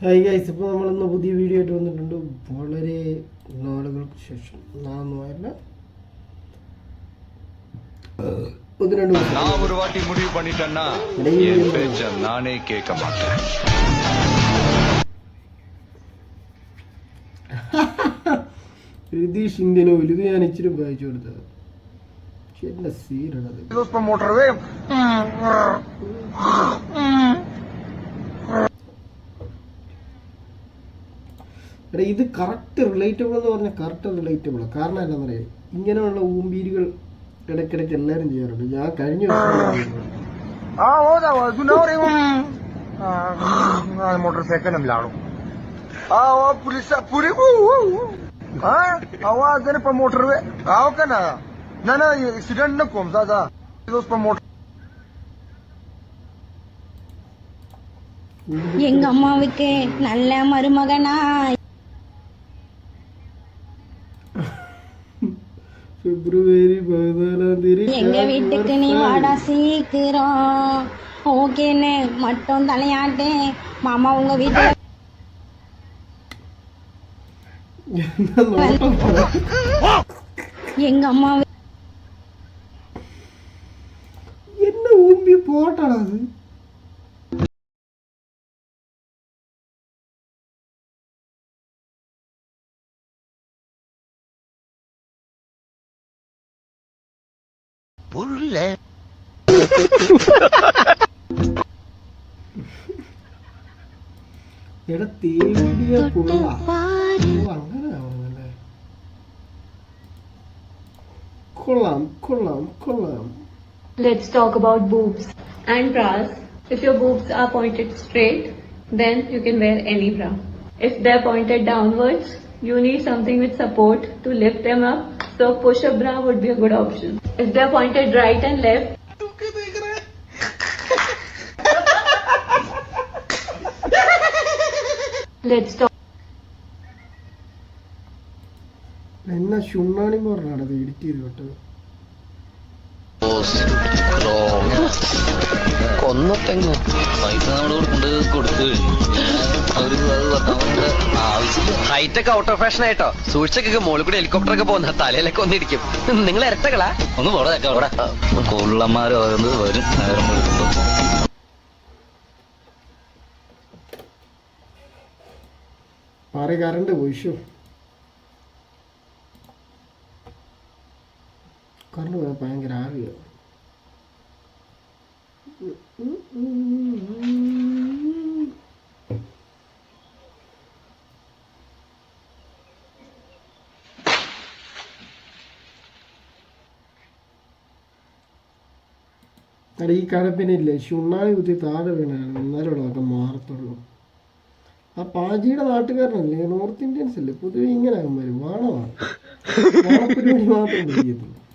Hi guys ഇപ്പോൾ നമ്മളിന്ന് പുതിയ വീഡിയോ ആയിട്ട് വന്നിട്ടുണ്ട് വളരെ നാളുകൾക്ക് ശേഷം നാളൊന്നുമായില്ല ഒന്ന് രണ്ട് ദിവസം நான் ஒரு வாட்டி முடிவு பண்ணிட்டேன்னா டெய்லி என் ஒரு- பேச்ச நானே கேட்க மாட்டேன் രതീഷ് ഇന്ത്യനോ ഇത് ഞാൻ ഇച്ചിരി വായിച്ചു കൊടുത്തത് പക്ഷെ എന്റെ സീനാണത് Los എടാ ഇത് കറക്റ്റ് റിലേറ്റബിൾ എന്ന് പറഞ്ഞാൽ കറക്റ്റ് റിലേറ്റബിൾ കാരണം എന്താണെന്നറിയാം ഇങ്ങനെയുള്ള ഊമ്പീരികൾ ഇടയ്ക്കിടയ്ക്ക് എല്ലാവരും ചെയ്യാറുണ്ട് ഞാൻ കഴിഞ്ഞ ദിവസം ചെയ്യുന്നത്. Ah, hola, tu nombre Ah, motorcycle ng laro. Ah, oh, pulis puri பிப்ரவரி பதினாலாம் தேதி எங்க வீட்டுக்கு நீ வாடா சீக்கிரம். ஓகேன்னு மட்டும் தலையாட்டேன். மாமா உங்க வீட்டுல எங்க அம்மா என்ன ஊம்பி போட்டாடா அது? അത് എടാ തേടിയ പുള്ള ഓ, അങ്ങനെ ആവുന്നല്ലേ കൊള്ളാം കൊള്ളാം കൊള്ളാം Let's talk about boobs and bras. If your boobs are pointed straight, then you can wear any bra. If they're pointed downwards, you need something with support to lift them up. So push-up bra would be a good option. If they're pointed right and left, let's talk എന്നാ ചുണ്ണാണി പറഞ്ഞാണത് edit ചെയ്ത് വിട്ടത് കൊന്നത്തെങ്ങ് പൈസ നമ്മൾ കൊടുക്കേണ്ടത് കൊടുത്തു കഴിഞ്ഞു അവർ അത് പത്താമത് ആവശ്യമില്ല ഹൈറ്റ് ഔട്ട് ഓഫ് ഫാഷൻ ആയിട്ടോ? സൂക്ഷിച്ചൊക്കെ മോളിൽ കൂടി ഹെലികോപ്റ്റർ ഒക്കെ പോകുന്ന തലയിലൊക്കെ ഒന്നിരിക്കും നിങ്ങൾ ഇരട്ടകളാ? ഒന്ന് പോടാ അവിടെ കൊള്ളന്മാരോ വരും. നേരം വെളുക്കുമ്പോ. പാറി കറണ്ട് പോയി ഷോ കറണ്ട് പോയാൽ ഭയങ്കര ആവിയോ. എടാ ഈ കടപ്പിനില്ലേ ചുണ്ണാണി കുത്തി താഴെ വീണാണ്. എന്നാലും അതൊക്കെ മാറത്തുള്ളൂ. ആ പാജിയുടെ നാട്ടുകാരനല്ലേ? നോർത്ത് ഇന്ത്യൻസ് അല്ലേ? പൊതുവെ ഇങ്ങനെ ആകുമ്പോൾ വാണമാണ് മാത്രം ചെയ്യത്തുള്ളൂ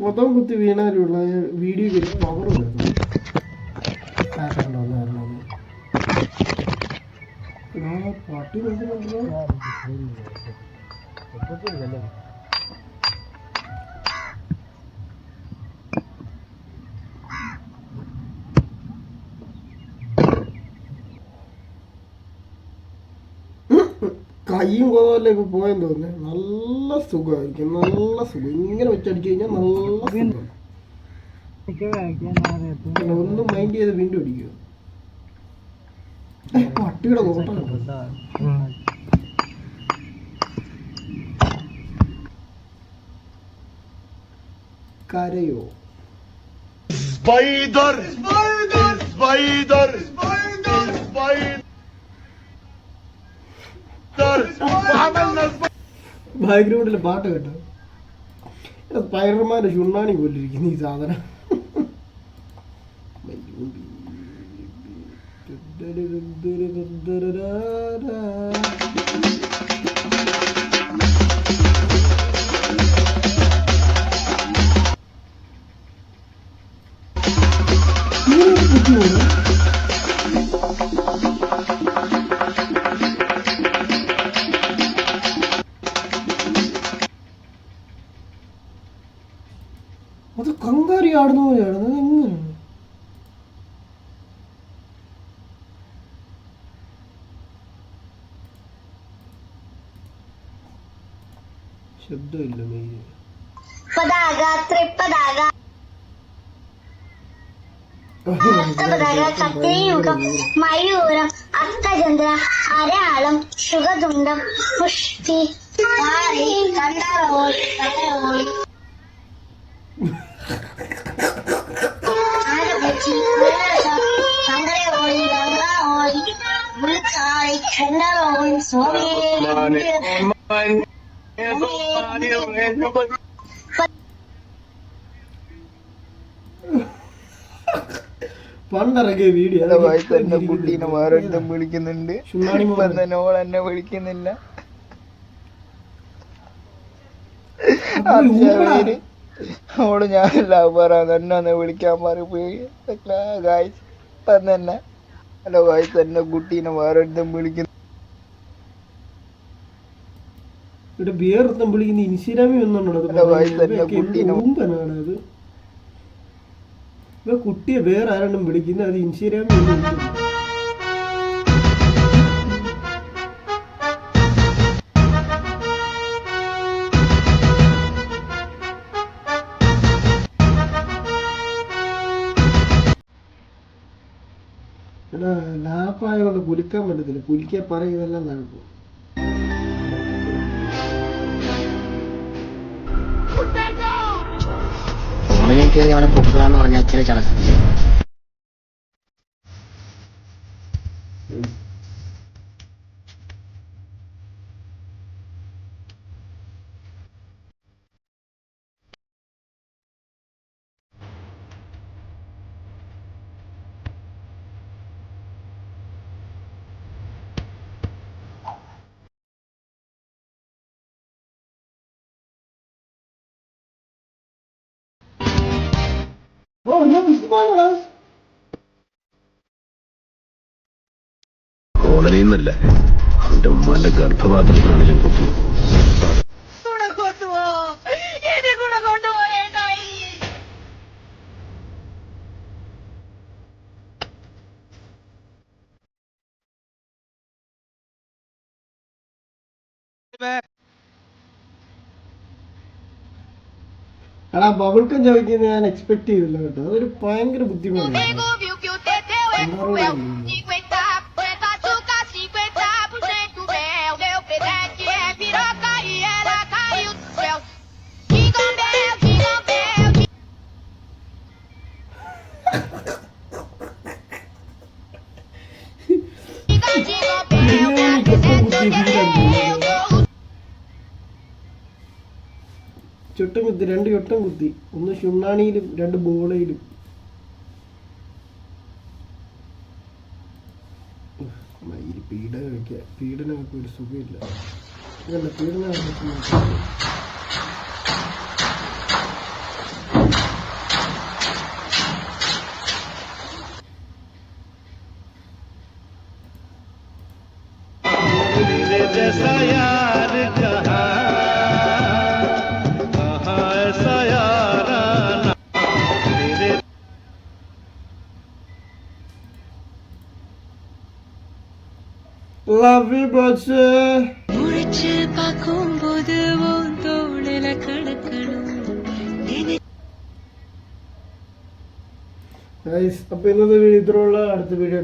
കൊതം കുത്തി വീണാലുള്ള വീഡിയോ പവർ വരുന്നു പാട്ടി നോക്കുന്നുണ്ടല്ലോ കൈയും കൊതമല്ലേ ഇപ്പൊ പോയെന്ന് തോന്നുന്നു നല്ല സുഖമായിരിക്കും നല്ല സുഖം ഇങ്ങനെ വെച്ചടിച്ചു കഴിഞ്ഞാൽ നല്ല സുഖം ഒന്നും മൈൻഡ് ചെയ്ത് വീണ്ടും അടിക്കുക പട്ടിയുടെ കോട്ടം? കരയോ Spider! Spider! Spider! Spider! ബാക്ക്ഗ്രൗണ്ടിൽ പാട്ട് കേട്ടോ. സ്പൈഡർമാൻ ചുണ്ണാണി പോലിരിക്കുന്നു ഈ സാധനം. അത് ശബ്ദമില്ല മെയിൻ പതാക ത്രിപതാക സപ്തപതാക സപ്തയുഗം മയൂരം അഷ്ടചന്ദ്ര അരാളം ശുഗതുണ്ടം പുഷ്ടി കണ്ടറോളി കണ്ടറോളി പണ്ടിറങ്ങിയ വീഡിയോ എന്നെ കുട്ടീനെ വേറൊരുത്തം വിളിക്കുന്നുണ്ട്. ഇപ്പൊ തന്നെ ഓൾ എന്നെ വിളിക്കുന്നില്ല. ഓൾ പറയാൻ എന്നെ ഒന്ന് വിളിക്കാൻ പറയും ഗായ്സ് ഇപ്പം തന്നെ ഹലോ വയസ്സ് എന്നെ കുട്ടീനെ വേറൊരുത്തം വിളിക്കുന്നു. ഇവിടെ ബിയർ വിളിക്കുന്ന വയസ്സ് എന്നെ കുട്ടീനെ ഊമ്പനാണ് അത്? ഇവ കുട്ടിയെ വേറെ ആരാണ്ടും വിളിക്കുന്നത് അത് ഇൻസ്റ്റാഗ്രാമിൽ വന്ന് വിളിക്കുന്നു. എടാ ലാപ്പായ കൊണ്ട് കുലിക്കാൻ പറ്റത്തില്ല. കുലിക്കാൻ പറയുന്നതെല്ലാം നടക്കും. കയറി അവനെ പൊക്കുകയെന്ന് പറഞ്ഞാൽ അച്ഛനെ ചടങ്ങ്. കോടതിയിൽ കോളനിന്നല്ല. അവന്റെ ഉമ്മാന്റെ ഗർഭപാത്രത്തിലാണ് ഞാൻ കുത്തി എടാ ബബിൾക്കം ചോദിക്കുന്നത് ഞാൻ എക്സ്പെക്ട് ചെയ്തില്ല കേട്ടോ അതൊരു ഭയങ്കര ബുദ്ധിമുട്ടാണ് ചുട്ടും കുത്തി രണ്ട് ചുട്ടും കുത്തി. ഒന്ന് ചുണ്ണാണിയിലും രണ്ട് ബോളയിലും. മയിൽ പീഡനമൊക്കെ പീഡനമൊക്കെ ഒരു സുഖമില്ല. ഇതല്ല പീഡനം ലവ് ബോസ് അപ്പൊ ഇന്നത്തെ വീഡിയോ അടുത്ത വീഡിയോ